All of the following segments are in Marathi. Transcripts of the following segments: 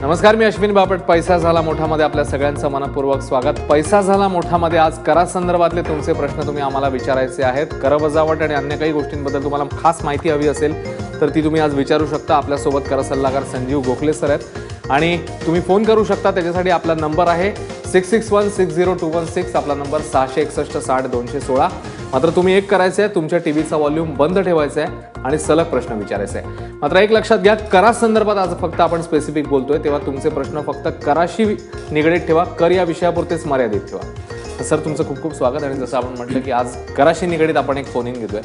नमस्कार मी अश्विन बापट. पैसा झाला मोठामध्ये आपल्या सगळ्यांचं मनपूर्वक स्वागत. पैसा झाला मोठामध्ये आज करा संदर्भातले तुमचे प्रश्न तुम्ही आम्हाला विचारायचे आहेत. कर वजावट आणि अन्य काही गोष्टींबद्दल तुम्हाला खास माहिती हवी असेल तर ती तुम्ही आज विचारू शकता. आपल्यासोबत कर सल्लागार संजीव गोखले सर आहेत. आणि तुम्ही फोन करू शकता त्याच्यासाठी आपला नंबर आहे six six one six zero two one six. आपला नंबर सहाशे एकसष्ट साठ दोनशे सोळा. मात्र तुम्ही एक करायचं आहे तुमच्या टीव्हीचा व्हॉल्यूम बंद ठेवायचा आहे आणि सलग प्रश्न विचारायचे आहे मात्र एक लक्षात घ्या करा संदर्भात आज फक्त आपण स्पेसिफिक बोलतोय तेव्हा तुमचे प्रश्न फक्त कराशी निगडीत ठेवा कर या विषयापुरतेच मर्यादित ठेवा. तर सर तुमचं खूप खूप स्वागत आणि जसं आपण म्हटलं की आज कराशी निगडीत आपण एक फोन इन घेतोय.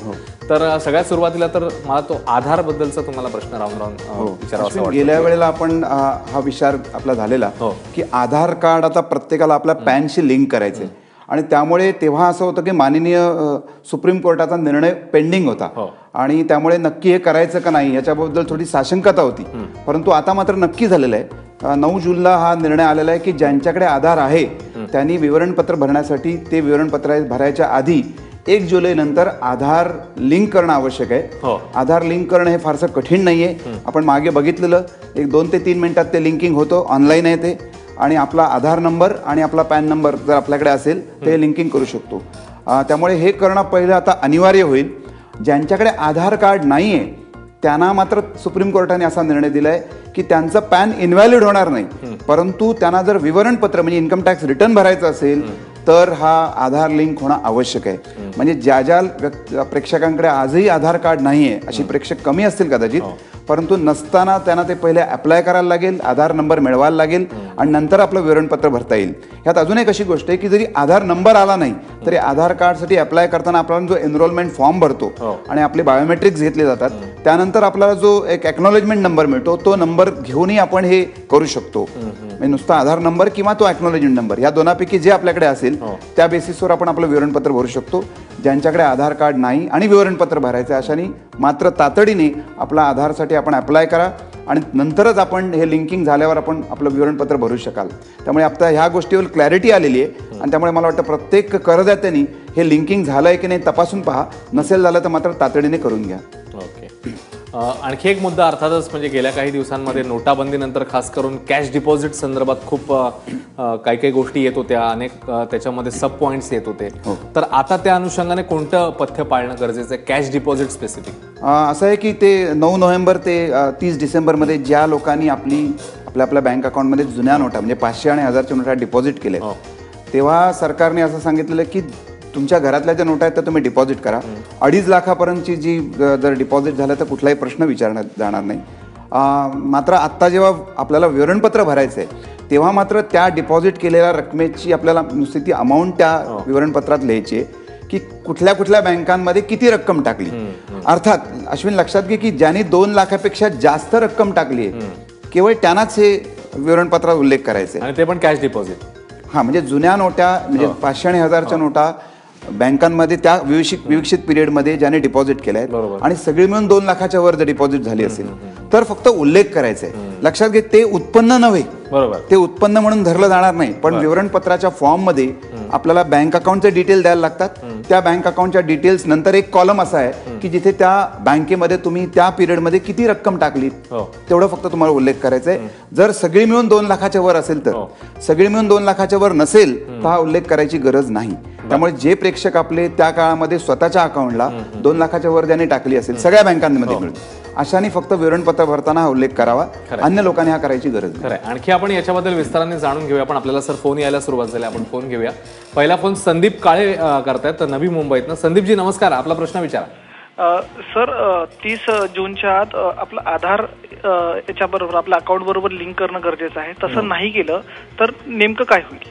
तर अं, सगळ्यात सुरुवातीला तर मला तो आधार बद्दलचा तुम्हाला प्रश्न राहून राहून अं, विचारावा वाटतं. गेल्या वेळेला आपण हा विचार आपला झालेला हो. की आधार कार्ड आता प्रत्येकाला आपल्या पॅनशी लिंक करायचे आणि त्यामुळे तेव्हा असं होतं की माननीय सुप्रीम कोर्टाचा निर्णय पेंडिंग होता. हो. आणि त्यामुळे नक्की हे करायचं का नाही याच्याबद्दल थोडी साशंकता होती. परंतु आता मात्र नक्की झालेलं आहे. नऊ जूनला हा निर्णय आलेला आहे की ज्यांच्याकडे आधार आहे त्यांनी विवरणपत्र भरण्यासाठी ते विवरणपत्र भरायच्या आधी एक जुलै नंतर आधार लिंक करणं आवश्यक हो. आहे आधार लिंक करणं हे फारसं कठीण नाहीये. आपण मागे बघितलेलं एक दोन ते तीन मिनिटात ते लिंकिंग होतं ऑनलाईन आहे ते. आणि आपला आधार नंबर आणि आपला पॅन नंबर जर आपल्याकडे असेल हे लिंकिंग करू शकतो. त्यामुळे हे करणं पहिलं आता अनिवार्य होईल. ज्यांच्याकडे आधार कार्ड नाही आहे त्यांना मात्र सुप्रीम कोर्टाने असा निर्णय दिलाय की त्यांचं पॅन इनव्हॅलिड होणार नाही. परंतु त्यांना जर विवरणपत्र म्हणजे इन्कम टॅक्स रिटर्न भरायचं असेल तर हा आधार लिंक होणं आवश्यक आहे. म्हणजे ज्या ज्या प्रेक्षकांकडे आजही आधार कार्ड नाही आहे अशी प्रेक्षक कमी असतील कदाचित परंतु नसताना त्यांना ते पहिले अप्लाय करायला लागेल आधार नंबर मिळवायला लागेल आणि नंतर आपलं विवरणपत्र भरता येईल. ह्यात अजून एक अशी गोष्ट आहे की जरी आधार नंबर आला नाही तरी आधार कार्डसाठी अप्लाय करताना आपण जो एनरोलमेंट फॉर्म भरतो हो. आणि आपले बायोमेट्रिक्स घेतले जातात त्यानंतर आपल्याला जो एक एक्नॉलेजमेंट नंबर मिळतो तो नंबर घेऊनही आपण हे करू शकतो. म्हणजे नुसता आधार नंबर किंवा तो एक्नॉलेजमेंट नंबर या दोनापैकी जे आपल्याकडे असेल त्या बेसिसवर आपण आपलं विवरणपत्र भरू शकतो. ज्यांच्याकडे आधार कार्ड नाही आणि विवरणपत्र भरायचं अशाने मात्र तातडीने आपला आधारसाठी आपण अप्लाय करा आणि नंतरच आपण हे लिंकिंग झाल्यावर आपण आपलं विवरणपत्र भरू शकाल. त्यामुळे आता ह्या गोष्टीवर क्लॅरिटी आलेली आहे आणि त्यामुळे मला वाटतं प्रत्येक करदात्यांनी हे लिंकिंग झालं आहे की नाही तपासून पहा. नसेल झालं तर मात्र तातडीने करून घ्या. आणखी एक मुद्दा अर्थातच म्हणजे गेल्या काही दिवसांमध्ये नोटाबंदीनंतर खास करून कॅश डिपॉझिट संदर्भात खूप काही काही गोष्टी येत होत्या अनेक त्याच्यामध्ये सब पॉईंट्स येत होते. तर आता त्या अनुषंगाने कोणतं पथ्य पाळणं गरजेचं आहे? कॅश डिपॉझिट स्पेसिफिक असं आहे की ते नऊ नोव्हेंबर ते तीस डिसेंबरमध्ये ज्या लोकांनी आपली आपल्या आपल्या बँक अकाउंटमध्ये जुन्या नोटा म्हणजे पाचशे आणि हजारच्या नोटा डिपॉझिट केल्या हो. तेव्हा सरकारने असं सांगितलेलं की तुमच्या घरातल्या ज्या नोटा आहेत त्या तुम्ही डिपॉझिट करा. अडीच लाखापर्यंतची जी जर डिपॉझिट झालं तर कुठलाही प्रश्न विचारण्यात जाणार नाही. मात्र आत्ता जेव्हा आपल्याला विवरणपत्र भरायचं आहे तेव्हा मात्र त्या डिपॉझिट केलेल्या रकमेची आपल्याला नुसती ती अमाऊंट त्या विवरणपत्रात लिहायची आहे की कुठल्या कुठल्या बँकांमध्ये किती रक्कम टाकली. अर्थात अश्विन लक्षात घे की ज्यांनी दोन लाखापेक्षा जास्त रक्कम टाकली आहे केवळ त्यांनाच हे विवरणपत्रात उल्लेख करायचा ते पण कॅश डिपॉझिट हा म्हणजे जुन्या नोटा म्हणजे पाचशे आणि हजारच्या नोटा बँकांमध्ये त्या विविक्षित विविक्षित पिरियडमध्ये ज्याने डिपॉझिट केल्या आहेत बरोबर. आणि सगळी मिळून दोन लाखाच्या वर जर डिपॉझिट झाली असेल तर फक्त उल्लेख करायचा आहे लक्षात घे ते उत्पन्न नव्हे. बरोबर. ते उत्पन्न म्हणून धरलं जाणार नाही. पण विवरणपत्राच्या फॉर्ममध्ये आपल्याला बँक अकाउंटचे डिटेल द्यायला लागतात. त्या बँक अकाउंटच्या डिटेल्स नंतर एक कॉलम असा आहे की जिथे त्या बँकेमध्ये तुम्ही त्या पिरियडमध्ये किती रक्कम टाकली हो. तेवढं फक्त तुम्हाला उल्लेख करायचा आहे जर सगळी मिळून दोन लाखाच्या वर असेल तर हो. सगळी मिळून दोन लाखाच्या वर नसेल तर हा उल्लेख करायची गरज नाही. त्यामुळे जे प्रेक्षक आपले त्या काळामध्ये स्वतःच्या अकाउंटला दोन लाखाच्या वर ज्यांनी टाकली असेल सगळ्या बँकांमध्ये मिळून. अशाने फक्त विवरणपत्र भरताना हा उल्लेख करावा. अन्य लोकांनी हा करायची गरज नाही. खरंय. आणखी आपण याच्याबद्दल विस्ताराने जाणून घेऊया. पण आपल्याला सर फोन यायला सुरुवात झाली आपण फोन घेऊया. पहिला फोन संदीप काळे करतायत नवी मुंबईतनं. संदीपजी नमस्कार. आपला प्रश्न विचारा. सर तीस जूनच्या आत आपलं आधार अ, याच्याबरोबर आपल्या अकाउंट बरोबर लिंक करणं गरजेचं आहे. तसं नाही केलं तर नेमकं काय होईल?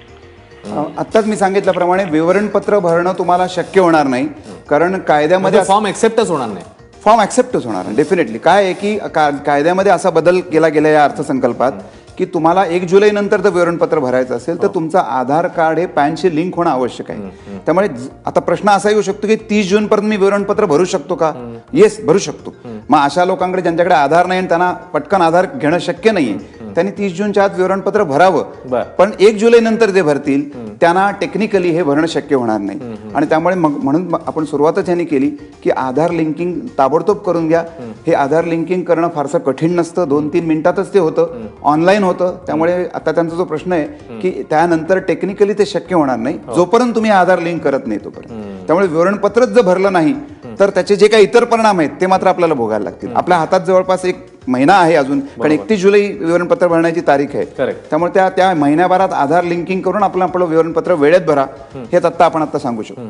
आत्ताच मी सांगितल्याप्रमाणे विवरणपत्र भरणं तुम्हाला शक्य होणार नाही. कारण कायद्यामध्ये फॉर्म एक्सेप्टच होणार नाही. फॉर्म ऍक्सेप्टच होणार डेफिनेटली काय आहे की का- कायद्यामध्ये असा बदल केला गेला या अर्थसंकल्पात की तुम्हाला एक जुलै नंतर जर विवरणपत्र भरायचं असेल तर तुमचं आधार कार्ड हे पॅनशी लिंक होणं आवश्यक आहे. त्यामुळे आता प्रश्न असा येऊ शकतो की तीस जून पर्यंत मी विवरणपत्र भरू शकतो का? येस भरू शकतो. मग अशा लोकांकडे ज्यांच्याकडे आधार नाही आणि त्यांना पटकन आधार घेणं शक्य नाहीये त्यांनी तीस जूनच्या आत विवरणपत्र भरावं. पण एक जुलै नंतर जे भरतील त्यांना टेक्निकली हे भरणं शक्य होणार नाही. आणि त्यामुळे मग म्हणून आपण सुरुवातच यांनी केली की आधार लिंकिंग ताबडतोब करून घ्या. हे आधार लिंकिंग करणं फारसं कठीण नसतं. दोन तीन मिनिटातच ते होतं. ऑनलाईन होतं. त्यामुळे आता त्यांचा जो प्रश्न आहे की त्यानंतर टेक्निकली ते शक्य होणार नाही. जोपर्यंत तुम्ही आधार लिंक करत नाही तोपर्यंत. त्यामुळे विवरणपत्रच जर भरलं नाही तर त्याचे जे काही इतर परिणाम आहेत ते मात्र आपल्याला भोगायला लागतील. आपल्या हातात जवळपास एक महिना आहे अजून कारण एकतीस जुलै विवरणपत्र भरण्याची तारीख आहे. त्यामुळे त्या त्या महिन्याभरात आधार लिंकिंग करून आपलं आपलं विवरणपत्र वेळेत भरा. हेच आता आपण आता सांगू शकतो.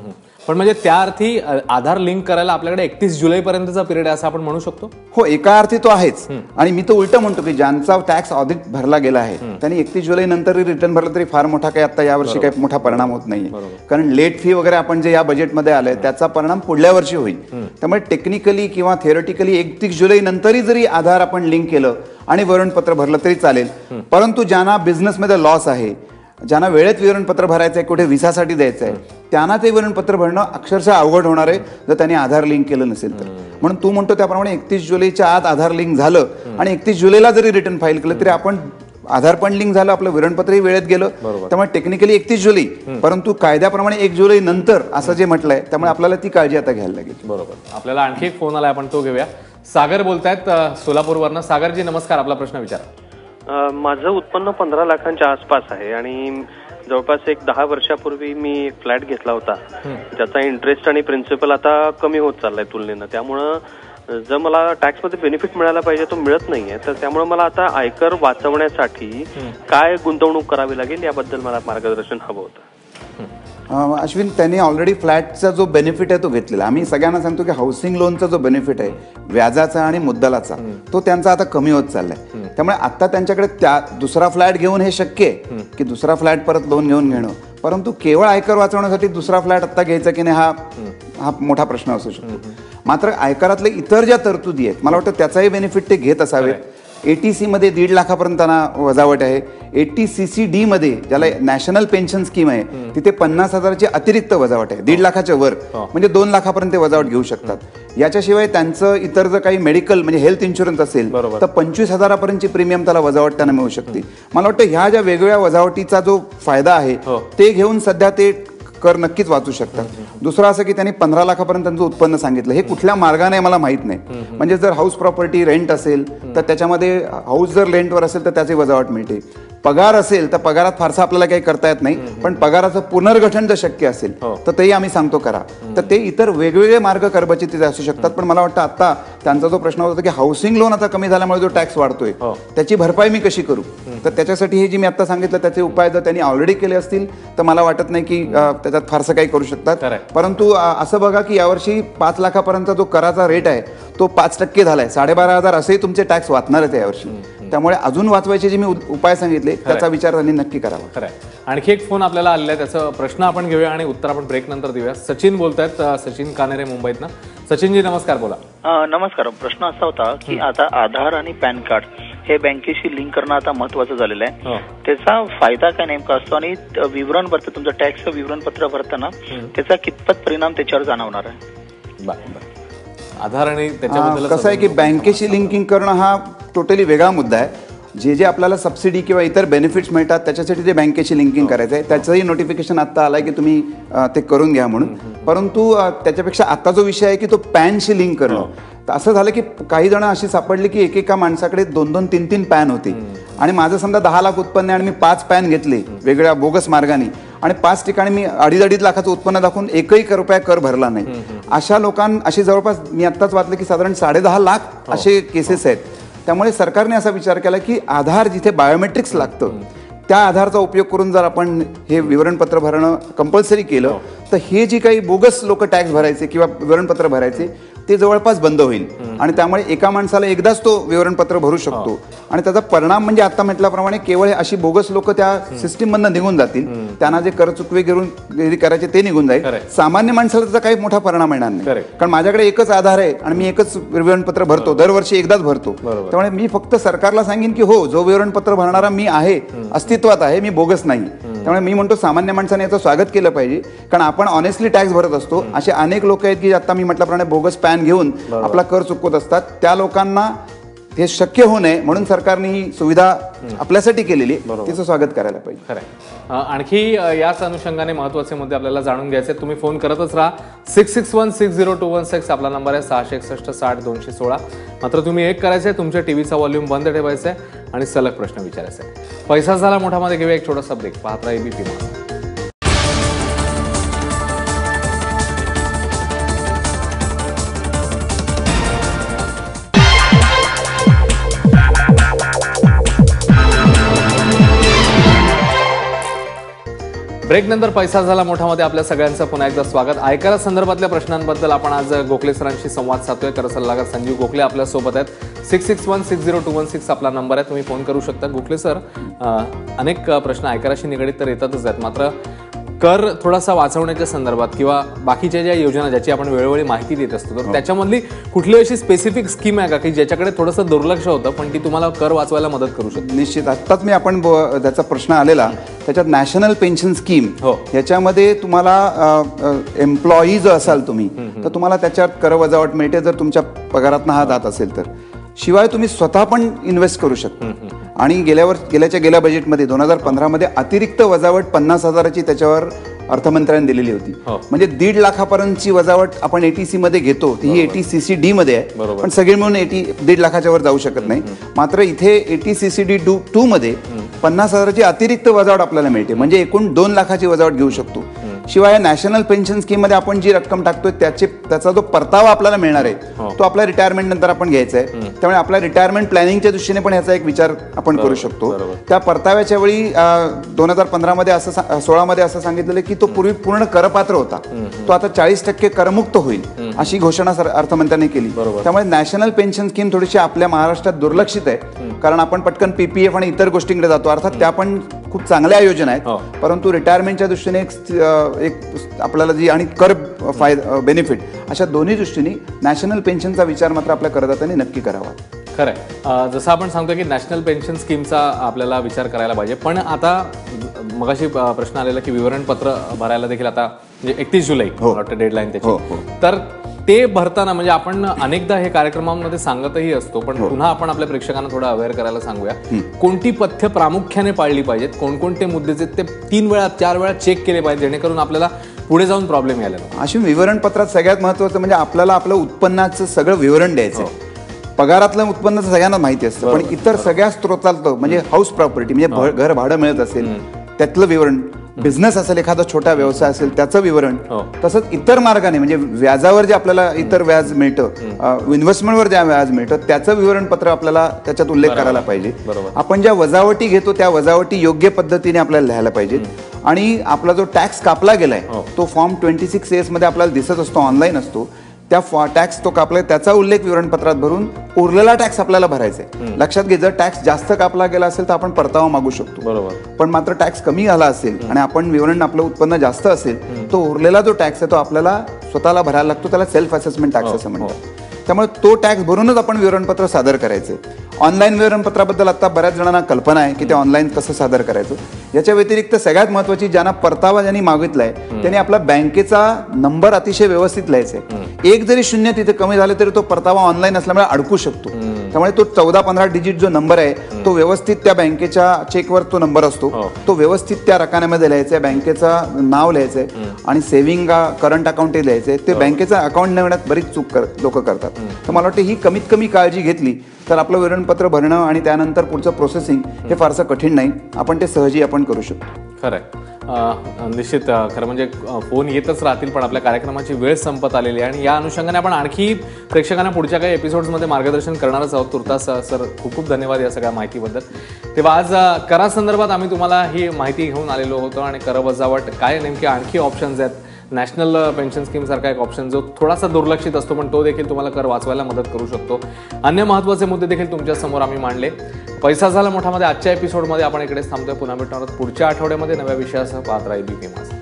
पण म्हणजे त्या अर्थी आधार लिंक करायला आपल्याकडे एकतीस जुलै पर्यंतचा पिरियड आहे असं आपण म्हणू शकतो? हो एका अर्थी तो आहेच. आणि मी तो उलट म्हणतो की ज्यांचा टॅक्स ऑडिट भरला गेला आहे त्यांनी एकतीस जुलै नंतर रिटर्न भरलं तरी फार मोठा काही आता यावर्षी काही मोठा परिणाम होत नाही कारण लेट फी वगैरे आपण जे या बजेटमध्ये आलंय त्याचा परिणाम पुढल्या वर्षी होईल. त्यामुळे टेक्निकली किंवा थिअरिटिकली एकतीस जुलै नंतरही जरी आधार आपण लिंक केलं आणि विवरणपत्र भरलं तरी चालेल. परंतु ज्यांना बिझनेसमध्ये लॉस आहे ज्यांना वेळेत विवरणपत्र भरायचं आहे कुठे विसासाठी द्यायचं आहे त्यांना ते विवरणपत्र भरणं अक्षरशः अवघड होणार आहे जर त्यांनी आधार लिंक केलं नसेल तर. म्हणून तू म्हणतो त्याप्रमाणे एकतीस जुलैच्या आत आधार लिंक झालं आणि एकतीस जुलैला जरी रिटर्न फाईल केलं तरी आपण आधार पण लिंक झालं आपलं विवरणपत्रही वेळेत गेलं. त्यामुळे टेक्निकली एकतीस जुलै परंतु कायद्याप्रमाणे एक जुलै नंतर असं जे म्हटलंय त्यामुळे आपल्याला ती काळजी आता घ्यायला लागेल. बरोबर. आपल्याला आणखी एक फोन आलाय आपण तो घेऊया. सागर बोलतायत सोलापूरवरनं. सागरजी नमस्कार आपला प्रश्न विचारा. माझं उत्पन्न पंधरा लाखांच्या आसपास आहे आणि जवळपास एक दहा वर्षापूर्वी मी एक फ्लॅट घेतला होता. ज्याचा इंटरेस्ट आणि प्रिन्सिपल आता कमी होत चाललाय तुलनेनं. त्यामुळं जर मला टॅक्समध्ये बेनिफिट मिळायला पाहिजे तो मिळत नाहीये तर त्यामुळे मला आता आयकर वाचवण्यासाठी काय गुंतवणूक करावी लागेल याबद्दल मला मार्गदर्शन हवं होतं. अश्विन त्यांनी ऑलरेडी फ्लॅटचा जो बेनिफिट आहे तो घेतलेला. आम्ही सगळ्यांना सांगतो की हाऊसिंग लोनचा जो बेनिफिट आहे व्याजाचा आणि मुद्दलाचा तो त्यांचा आता कमी होत चाललाय. त्यामुळे आता त्यांच्याकडे त्या दुसरा फ्लॅट घेऊन हे शक्य आहे की दुसरा फ्लॅट परत लोन घेऊन घेणं. परंतु केवळ आयकर वाचवण्यासाठी दुसरा फ्लॅट आता घ्यायचा की नाही हा हा मोठा प्रश्न असू शकतो. मात्र आयकरातले इतर ज्या तरतुदी आहेत मला वाटतं त्याचाही बेनिफिट ते घेत असावेत. एटीसी मध्ये दीड लाखापर्यंत त्यांना वजावट आहे. एटी सी सी डी मध्ये ज्याला नॅशनल पेन्शन स्कीम आहे तिथे पन्नास हजाराची अतिरिक्त वजावट आहे. दीड लाखाच्या वर. म्हणजे दोन लाखापर्यंत वजावट घेऊ शकतात. याच्याशिवाय त्यांचं इतर जर काही मेडिकल म्हणजे हेल्थ इन्शुरन्स असेल. तर पंचवीस हजारापर्यंतची प्रीमियम त्याला वजावट त्यांना मिळू शकते. मला वाटतं ह्या ज्या वेगवेगळ्या वजावटीचा जो फायदा आहे हो. ते घेऊन सध्या ते कर नक्कीच वाचू शकतात. दुसरं असं की त्यांनी पंधरा लाखापर्यंत त्यांचं उत्पन्न सांगितलं. हे कुठल्या मार्गाने मला माहीत नाही. म्हणजे जर हाऊस प्रॉपर्टी रेंट असेल तर त्याच्यामध्ये हाऊस जर रेंटवर असेल तर त्याची वजावट मिळते. पगार असेल तर पगारात फारसं आपल्याला काही करता येत नाही. पण पगाराचं पुनर्गठन जर शक्य असेल हो. तर तेही आम्ही सांगतो करा. तर ते इतर वेगवेगळे मार्ग करबचितीचे असू शकतात. पण मला वाटतं आता त्यांचा जो प्रश्न होता की हाऊसिंग लोन आता कमी झाल्यामुळे जो टॅक्स वाढतोय हो. त्याची भरपाई मी कशी करू? तर त्याच्यासाठी हे जे मी आता सांगितलं त्याचे उपाय जर त्यांनी ऑलरेडी केले असतील तर मला वाटत नाही की त्याच्यात फारसं काही करू शकतात. परंतु असं बघा की यावर्षी पाच लाखापर्यंत जो कराचा रेट आहे तो पाच टक्के झालाय. साडेबारा हजार असेही तुमचे टॅक्स वाचणार आहेत यावर्षी. त्यामुळे अजून वाचवायचे जे मी उपाय सांगितले त्याचा विचार त्यांनी नक्की करावा. खरंय. आणखी एक फोन आपल्याला आलेला आहे त्याचा प्रश्न आपण घेऊया आणि उत्तर आपण ब्रेक नंतर देऊया. सचिन बोलतायत सचिन कानेरे मुंबईतनं. सचिनजी नमस्कार बोला. अ, नमस्कार. प्रश्न असा होता की आता आधार आणि पॅन कार्ड हे बँकेशी लिंक करणं आता महत्वाचं झालेलं हो. आहे त्याचा फायदा काय नेमका असतो आणि विवरण भरतं तुमचं टॅक्सचं विवरणपत्र भरताना त्याचा कितपत परिणाम त्याच्यावर जाणवणार आहे? आधार आणि हा, त्याच्याबद्दल कसं आहे की बँकेशी लिंकिंग करणं हा टोटली वेगळा मुद्दा आहे. जे जे आपल्याला सबसिडी किंवा इतर बेनिफिट्स मिळतात त्याच्यासाठी ते बँकेशी लिंकिंग करायचं आहे त्याचंही नोटिफिकेशन आत्ता आलंय की तुम्ही ते करून घ्या म्हणून. परंतु त्याच्यापेक्षा आता जो विषय आहे की तो पॅनशी लिंक करणं. तर असं झालं की काही जण अशी सापडली की एकेका माणसाकडे दोन दोन तीन तीन पॅन होते. आणि माझं समजा दहा लाख उत्पन्न आहे आणि मी पाच पॅन घेतले वेगळ्या बोगस मार्गाने. आणि पाच ठिकाणी मी अडीच अडीच लाखाचं उत्पन्न दाखवून एकही कर रुपया कर भरला नाही. अशा लोकां अशी जवळपास मी आत्ताच वाचलं की साधारण साडेदहा लाख असे केसेस आहेत. त्यामुळे सरकारने असा विचार केला की आधार जिथे बायोमेट्रिक्स लागतं त्या आधारचा उपयोग करून जर आपण हे विवरणपत्र भरणं कंपल्सरी केलं तर हे जी काही बोगस लोक टॅक्स भरायचे किंवा विवरणपत्र भरायचे ते जवळपास बंद होईल. आणि त्यामुळे एका माणसाला एकदाच तो विवरणपत्र भरू शकतो. आणि त्याचा परिणाम म्हणजे आता म्हटल्याप्रमाणे केवळ अशी बोगस लोक त्या सिस्टीम मधनं निघून जातील. त्यांना जे कर चुकवे करून करायचे ते निघून जाईल. सामान्य माणसाला त्याचा काही मोठा परिणाम येणार नाही. कारण माझ्याकडे एकच आधार आहे आणि मी एकच विवरणपत्र भरतो. दरवर्षी एकदाच भरतो. त्यामुळे मी फक्त सरकारला सांगेन की हो जो विवरणपत्र भरणारा मी आहे अस्तित्वात आहे मी बोगस नाही. त्यामुळे मी म्हणतो सामान्य माणसाने याचं स्वागत केलं पाहिजे. कारण आपण ऑनेस्टली टॅक्स भरत असतो. असे अनेक लोक आहेत की आता मी म्हटल्याप्रमाणे बोगस पॅन घेऊन आपला कर चुकवत असतात. त्या लोकांना हे शक्य होऊ नये म्हणून सरकारने ही सुविधा आपल्यासाठी केलेली. तिचं स्वागत करायला पाहिजे. आणखी याच अनुषंगाने महत्त्वाचे मुद्दे आपल्याला जाणून घ्यायचे. तुम्ही फोन करतच राहा. Six six one six zero two one six आपला नंबर आहे. सहाशे एकसष्ट साठ दोनशे सोळा. मात्र तुम्ही एक करायचं आहे. तुमच्या टीव्हीचा व्हॉल्यूम बंद ठेवायचा आहे आणि सलग प्रश्न विचारायचा आहे पैसा झाला मोठामध्ये घेऊया एक छोटासा ब्रेक पाहत राहा एबीपी ब्रेकनंतर ब्रेक नंतर पैसा झाला मोठामध्ये आपल्या सगळ्यांचं पुन्हा एकदा स्वागत. आयकरा संदर्भातल्या प्रश्नांबद्दल आपण आज गोखले सरांशी संवाद साधतोय. कर सल्लागार संजीव गोखले आपल्यासोबत आहेत. Six six one six zero two one six आपला नंबर आहे. तुम्ही फोन करू शकता. गोखले सर अनेक प्रश्न आयकराशी निगडीत तर येतातच आहेत. मात्र कर थोडासा वाचवण्याच्या संदर्भात किंवा बाकीच्या ज्या योजना ज्याची आपण वेळोवेळी माहिती देत असतो तर त्याच्यामधली कुठली अशी स्पेसिफिक स्कीम आहे का की ज्याच्याकडे थोडंसं दुर्लक्ष होतं पण ती तुम्हाला कर वाचवायला मदत करू शकते? निश्चित. आत्ताच मी आपण त्याचा प्रश्न आलेला त्याच्यात नॅशनल पेन्शन स्कीम हो. याच्यामध्ये तुम्हाला एम्प्लॉई जर असाल तुम्ही तर तुम्हाला त्याच्यात कर वजावट मिळते जर तुमच्या पगारातनं हा जात असेल तर. शिवाय तुम्ही स्वतः पण इन्व्हेस्ट करू शकता. आणि गेल्या वर्ष गेल्याच्या गेल्या बजेटमध्ये दोन हजार पंधरामध्ये अतिरिक्त वजावट पन्नास हजाराची त्याच्यावर अर्थमंत्र्यांनी दिलेली होती. हो. म्हणजे दीड लाखापर्यंतची वजावट आपण एटीसी मध्ये घेतो ती ही एटी सी सी डी मध्ये आहे. पण सगळे मिळून एटी दीड लाखाच्या वर जाऊ शकत नाही. मात्र इथे AT C C D two मध्ये पन्नास हजाराची अतिरिक्त वजावट आपल्याला मिळते. म्हणजे एकूण दोन लाखाची वजावट घेऊ शकतो. शिवाय नॅशनल पेन्शन स्कीममध्ये आपण जी रक्कम टाकतोय त्याचे त्याचा जो परतावा आपल्याला मिळणार हो. आहे तो आपल्या रिटायरमेंट नंतर आपण घ्यायचा आहे. त्यामुळे आपल्या रिटायरमेंट प्लॅनिंगच्या दृष्टीने पण याचा एक विचार आपण करू शकतो. त्या परताव्याच्या वेळी दोन हजार पंधरा मध्ये असं सोळामध्ये असं सांगितलेलं की तो पूर्वी पूर्ण करपात्र होता. तो आता चाळीस टक्के करमुक्त होईल अशी घोषणा अर्थमंत्र्यांनी केली. त्यामुळे नॅशनल पेन्शन स्कीम थोडीशी आपल्या महाराष्ट्रात दुर्लक्षित आहे. कारण आपण पटकन पीपीएफ आणि इतर गोष्टींकडे जातो. अर्थात त्या पण खूप चांगल्या योजना हो. आहेत परंतु रिटायरमेंटच्या दृष्टीने एक एक आपल्याला जी आणि कर फायदा बेनिफिट अशा दोन्ही दृष्टीने नॅशनल पेन्शनचा विचार मात्र आपल्या करदात्यांनी नक्की करावा. खरंय. अं, जसं आपण सांगतो की नॅशनल पेन्शन स्कीमचा आपल्याला विचार करायला पाहिजे. पण आता मगाशी प्रश्न आलेला की विवरणपत्र भरायला देखील आता म्हणजे एकतीस जुलै वाटतं डेडलाईन हो, त्याची हो. तर ते भरताना म्हणजे आपण अनेकदा हे कार्यक्रमांमध्ये सांगतही असतो पण हो. पुन्हा आपण आपल्या प्रेक्षकांना थोडं अवेअर करायला सांगूया. कोणती पथ्य प्रामुख्याने पाळली पाहिजेत? कोणकोणते मुद्दे जे ते तीन वेळा चार वेळा चेक केले पाहिजे जेणेकरून आपल्याला पुढे जाऊन प्रॉब्लेम यायला. अशी विवरणपत्रात सगळ्यात महत्वाचं म्हणजे आपल्याला आपलं उत्पन्नाचं सगळं विवरण द्यायचं आहे. पगारातलं उत्पन्नाचं सगळ्यांना माहिती असतं पण इतर सगळ्या स्त्रोतातलं म्हणजे हाऊस प्रॉपर्टी म्हणजे घर भाडं मिळत असेल त्यातलं विवरण बिझनेस असेल एखादा छोटा व्यवसाय असेल त्याचं विवरण हो. तसंच इतर मार्गाने म्हणजे व्याजावर जे आपल्याला इतर व्याज मिळतं इन्व्हेस्टमेंटवर जे व्याज मिळतं त्याचं विवरणपत्र आपल्याला त्याच्यात उल्लेख करायला पाहिजे. आपण ज्या वजावटी घेतो त्या वजावटी योग्य पद्धतीने आपल्याला लिहायला पाहिजेत आणि आपला जो टॅक्स कापला गेलाय हो. तो फॉर्म ट्वेंटी सिक्स एसमध्ये आपल्याला दिसत असतो ऑनलाईन असतो. त्या टॅक्स तो कापलाय त्याचा उल्लेख विवरणपत्रात भरून उरलेला टॅक्स आपल्याला भरायचा आहे लक्षात घे जर टॅक्स जास्त कापला गेला असेल तर आपण परतावा मागू शकतो. बरोबर. पण मात्र टॅक्स कमी आला असेल आणि आपण विवरण आपलं उत्पन्न जास्त असेल तो उरलेला जो टॅक्स आहे तो आपल्याला स्वतःला भरायला लागतो त्याला सेल्फ असेसमेंट टॅक्स असं म्हणतात. त्यामुळे तो टॅक्स भरूनच आपण विवरणपत्र सादर करायचं ऑनलाईन विवरणपत्राबद्दल आता बऱ्याच जणांना कल्पना आहे की ते ऑनलाईन कसं सादर करायचं. याच्या व्यतिरिक्त सगळ्यात महत्वाची ज्यांना परतावा ज्यांनी मागितलाय त्यांनी आपला बँकेचा नंबर अतिशय व्यवस्थित लिहायचा आहे. एक जरी शून्य तिथे कमी झालं तरी तो परतावा ऑनलाईन असल्यामुळे अडकू शकतो. त्यामुळे तो चौदा पंधरा डिजिट जो नंबर आहे तो व्यवस्थित त्या बँकेच्या चेकवर तो नंबर असतो. हो. तो व्यवस्थित त्या रकान्यामध्ये लिहायचा आहे बँकेचं नाव लिहायचंय आणि सेव्हिंग करंट अकाउंट हे लिहायचंय ते बँकेचं अकाउंट लिहिण्यात बरीच चूक लोक करतात. तर मला वाटतं ही कमीत कमी काळजी घेतली तर आपलं विवरणपत्र भरणं आणि त्यानंतर पुढचं प्रोसेसिंग हे फारसं कठीण नाही. आपण ते सहजी आपण करू शकतो. खरं आहे निश्चित खरं म्हणजे फोन येतच राहतील पण आपल्या कार्यक्रमाची वेळ संपत आलेली आहे. आणि या अनुषंगाने आपण आणखी प्रेक्षकांना पुढच्या काही एपिसोड्समध्ये मार्गदर्शन करणारच आहोत. तुर्तास सर खूप खूप धन्यवाद या सगळ्या माहितीबद्दल. तेव्हा आज करासंदर्भात आम्ही तुम्हाला ही माहिती घेऊन आलेलो होतो आणि कर वजावट काय नेमके आणखी ऑप्शन्स आहेत नॅशनल पेन्शन स्कीमसारखा एक ऑप्शन जो थोडासा दुर्लक्षित असतो पण तो देखील तुम्हाला कर वाचवायला मदत करू शकतो. अन्य महत्त्वाचे मुद्दे देखील तुमच्यासमोर आम्ही मांडले. पैसा झाला मोठामध्ये आजच्या एपिसोडमध्ये आपण इकडेच थांबतोय. पुन्हा भेटणार पुढच्या आठवड्यामध्ये. नव्या विषयासह पाहत राहील बी माझा